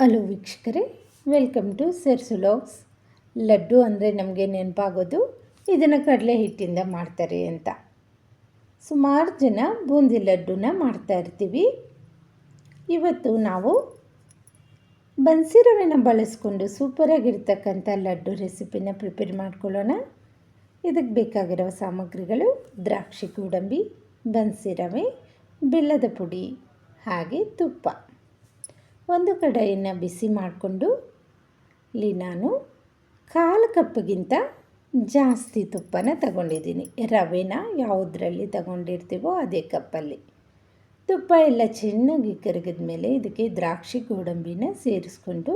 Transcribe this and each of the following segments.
Hello ವೀಕ್ಷಕರೇ welcome to ಸೆರ್ಸುಲಾಗ್ಸ್ laddu ಅಂದರೆ ನಮಗೆ ನೆನಪಾಗೋದು, ಇದನ್ನು ಕಡಲೆ ಹಿಟ್ಟಿಂದ ಮಾಡ್ತಾರೆ ಅಂತ. ಸುಮಾರು ಜನ ಬೂಂದಿ ಲಡ್ಡುನ ಮಾಡ್ತಾ ಇರ್ತೀವಿ. ಇವತ್ತು ನಾವು ಬನ್ಸಿ ರವೆನ ಬಳಸ್ಕೊಂಡು ಸೂಪರಾಗಿರ್ತಕ್ಕಂಥ ಲಡ್ಡು ರೆಸಿಪಿನ ಪ್ರಿಪೇರ್ ಮಾಡ್ಕೊಳ್ಳೋಣ. ಇದಕ್ಕೆ ಬೇಕಾಗಿರೋ ಸಾಮಗ್ರಿಗಳು ದ್ರಾಕ್ಷಿ, ಗೋಡಂಬಿ ಬನ್ಸಿ ರವೆ ಬೆಲ್ಲದ ಪುಡಿ, ಹಾಗೆ ತುಪ್ಪ. ಒಂದು ಕಡೆಯನ್ನು ಬಿಸಿ ಮಾಡಿಕೊಂಡು, ಇಲ್ಲಿ ನಾನು ಕಾಲು ಕಪ್ಪಿಗಿಂತ ಜಾಸ್ತಿ ತುಪ್ಪನ ತಗೊಂಡಿದ್ದೀನಿ. ರವೆನ ಯಾವುದರಲ್ಲಿ ತಗೊಂಡಿರ್ತೀವೋ ಅದೇ ಕಪ್ಪಲ್ಲಿ. ತುಪ್ಪ ಎಲ್ಲ ಚೆನ್ನಾಗಿ ಕರಗಿದ ಮೇಲೆ ಇದಕ್ಕೆ ದ್ರಾಕ್ಷಿ ಗೋಡಂಬಿನ ಸೇರಿಸ್ಕೊಂಡು,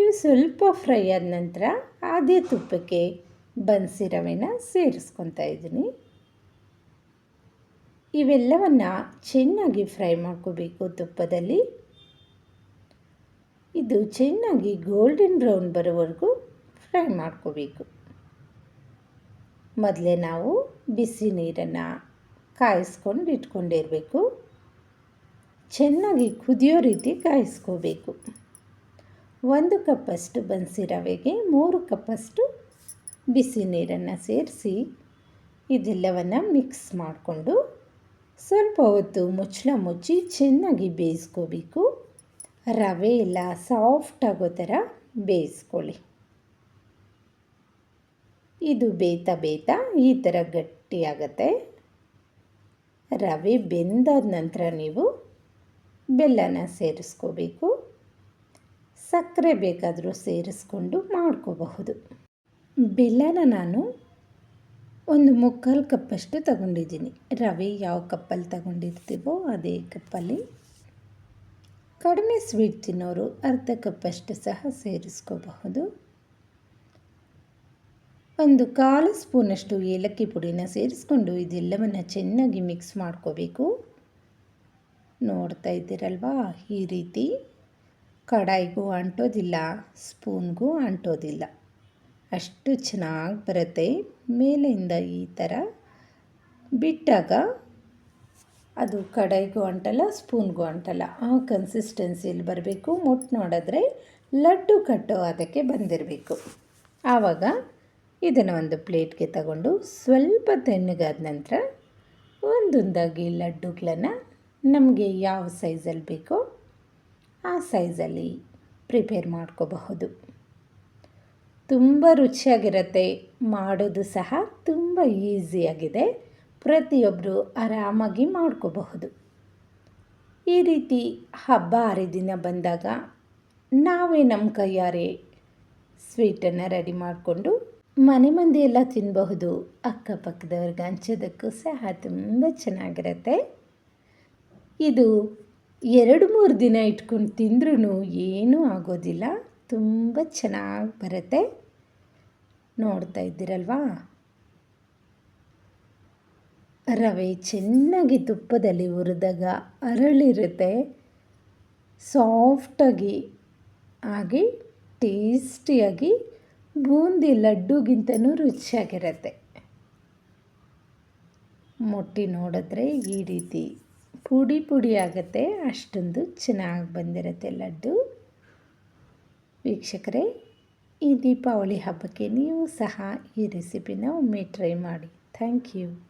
ಇವು ಸ್ವಲ್ಪ ಫ್ರೈ ಆದ ನಂತರ ಅದೇ ತುಪ್ಪಕ್ಕೆ ಬನ್ಸಿ ರವೆನ ಸೇರಿಸ್ಕೊತಾ ಇದ್ದೀನಿ. ಇವೆಲ್ಲವನ್ನು ಚೆನ್ನಾಗಿ ಫ್ರೈ ಮಾಡ್ಕೋಬೇಕು ತುಪ್ಪದಲ್ಲಿ. ಇದು ಚೆನ್ನಾಗಿ ಗೋಲ್ಡನ್ ಬ್ರೌನ್ ಬರೋವರೆಗೂ ಫ್ರೈ ಮಾಡ್ಕೋಬೇಕು. ಮೊದಲೇ ನಾವು ಬಿಸಿ ನೀರನ್ನು ಕಾಯಿಸ್ಕೊಂಡು ಇಟ್ಕೊಂಡಿರಬೇಕು ಚೆನ್ನಾಗಿ ಕುದಿಯೋ ರೀತಿ ಕಾಯಿಸ್ಕೋಬೇಕು. ಒಂದು ಕಪ್ಪಷ್ಟು ಬನ್ಸಿ ರವೆಗೆ ಮೂರು ಕಪ್ಪಷ್ಟು ಬಿಸಿ ನೀರನ್ನು ಸೇರಿಸಿ ಇದೆಲ್ಲವನ್ನು ಮಿಕ್ಸ್ ಮಾಡಿಕೊಂಡು ಸ್ವಲ್ಪ ಹೊತ್ತು ಮುಚ್ಚಳ ಮುಚ್ಚಿ ಚೆನ್ನಾಗಿ ಬೇಯಿಸ್ಕೋಬೇಕು. ರವೆ ಎಲ್ಲ ಸಾಫ್ಟ್ ಆಗೋ ಥರ ಬೇಯಿಸ್ಕೊಳ್ಳಿ. ಇದು ಬೇಯ್ತಾ ಬೇಯ್ತಾ ಈ ಥರ ಗಟ್ಟಿಯಾಗತ್ತೆ. ರವೆ ಬೆಂದಾದ ನಂತರ ನೀವು ಬೆಲ್ಲನ ಸೇರಿಸ್ಕೋಬೇಕು. ಸಕ್ಕರೆ ಬೇಕಾದರೂ ಸೇರಿಸ್ಕೊಂಡು ಮಾಡ್ಕೋಬಹುದು. ಬೆಲ್ಲನ ನಾನು ಒಂದು ಮುಕ್ಕಾಲು ಕಪ್ಪಷ್ಟು ತಗೊಂಡಿದ್ದೀನಿ. ರವೆ ಯಾವ ಕಪ್ಪಲ್ಲಿ ತಗೊಂಡಿರ್ತೀವೋ ಅದೇ ಕಪ್ಪಲ್ಲಿ. ಕಡಿಮೆ ಸ್ವೀಟ್ ತಿನ್ನೋರು ಅರ್ಧ ಕಪ್ಪಷ್ಟು ಸಹ ಸೇರಿಸ್ಕೋಬಹುದು. ಒಂದು ಕಾಲು ಸ್ಪೂನಷ್ಟು ಏಲಕ್ಕಿ ಪುಡಿನ ಸೇರಿಸ್ಕೊಂಡು ಇದೆಲ್ಲವನ್ನು ಚೆನ್ನಾಗಿ ಮಿಕ್ಸ್ ಮಾಡ್ಕೋಬೇಕು. ನೋಡ್ತಾ ಇದ್ದೀರಲ್ವಾ? ಈ ರೀತಿ ಕಡಾಯಿಗೂ ಅಂಟೋದಿಲ್ಲ, ಸ್ಪೂನ್ಗೂ ಅಂಟೋದಿಲ್ಲ. ಅಷ್ಟು ಚೆನ್ನಾಗಿ ಬರುತ್ತೆ. ಮೇಲಿಂದ ಈ ಥರ ಬಿಟ್ಟಾಗ ಅದು ಕಡಾಯಿಗೂ ಅಂಟಲ್ಲ ಸ್ಪೂನ್ಗೂ ಅಂಟಲ್ಲ ಆ ಕನ್ಸಿಸ್ಟೆನ್ಸಿಯಲ್ಲಿ ಬರಬೇಕು. ಮುಟ್ಟು ನೋಡಿದ್ರೆ ಲಡ್ಡು ಕಟ್ಟೋ ಅದಕ್ಕೆ ಬಂದಿರಬೇಕು. ಆವಾಗ ಇದನ್ನು ಒಂದು ಪ್ಲೇಟ್ಗೆ ತಗೊಂಡು ಸ್ವಲ್ಪ ತಣ್ಣಗಾದ ನಂತರ ಒಂದೊಂದಾಗಿ ಲಡ್ಡುಗಳನ್ನು ನಮಗೆ ಯಾವ ಸೈಜಲ್ಲಿ ಬೇಕೋ ಆ ಸೈಜಲ್ಲಿ ಪ್ರಿಪೇರ್ ಮಾಡ್ಕೋಬಹುದು. ತುಂಬ ರುಚಿಯಾಗಿರುತ್ತೆ. ಮಾಡೋದು ಸಹ ತುಂಬ ಈಸಿಯಾಗಿದೆ. ಪ್ರತಿಯೊಬ್ಬರು ಆರಾಮಾಗಿ ಮಾಡ್ಕೋಬಹುದು. ಈ ರೀತಿ ಹಬ್ಬ ಹರಿದಿನ ಬಂದಾಗ ನಾವೇ ನಮ್ಮ ಕೈಯಾರೆ ಸ್ವೀಟನ್ನು ರೆಡಿ ಮಾಡಿಕೊಂಡು ಮನೆ ಮಂದಿ ಎಲ್ಲ ತಿನ್ನಬಹುದು ಅಕ್ಕಪಕ್ಕದವ್ರಿಗೆ ಹಂಚೋದಕ್ಕೂ ಸಹ ತುಂಬ ಚೆನ್ನಾಗಿರುತ್ತೆ. ಇದು ಎರಡು ಮೂರು ದಿನ ಇಟ್ಕೊಂಡು ತಿಂದ್ರೂ ಏನೂ ಆಗೋದಿಲ್ಲ. ತುಂಬ ಚೆನ್ನಾಗಿ ಬರುತ್ತೆ. ನೋಡ್ತಾ ಇದ್ದೀರಲ್ವಾ? ರವೆ ಚೆನ್ನಾಗಿ ತುಪ್ಪದಲ್ಲಿ ಹುರಿದಾಗ ಅರಳಿರುತ್ತೆ. ಸಾಫ್ಟಾಗಿ ಆಗಿ, ಟೇಸ್ಟಿಯಾಗಿ, ಬೂಂದಿ ಲಡ್ಡುಗಿಂತನೂ ರುಚಿಯಾಗಿರುತ್ತೆ. ಮುಟ್ಟಿ ನೋಡಿದ್ರೆ ಈ ರೀತಿ ಪುಡಿ ಪುಡಿ ಆಗುತ್ತೆ. ಅಷ್ಟೊಂದು ಚೆನ್ನಾಗಿ ಬಂದಿರುತ್ತೆ ಲಡ್ಡು. ವೀಕ್ಷಕರೇ, ಈ ದೀಪಾವಳಿ ಹಬ್ಬಕ್ಕೆ ನೀವು ಸಹ ಈ ರೆಸಿಪಿನ ಒಮ್ಮೆ ಟ್ರೈ ಮಾಡಿ. Thank you.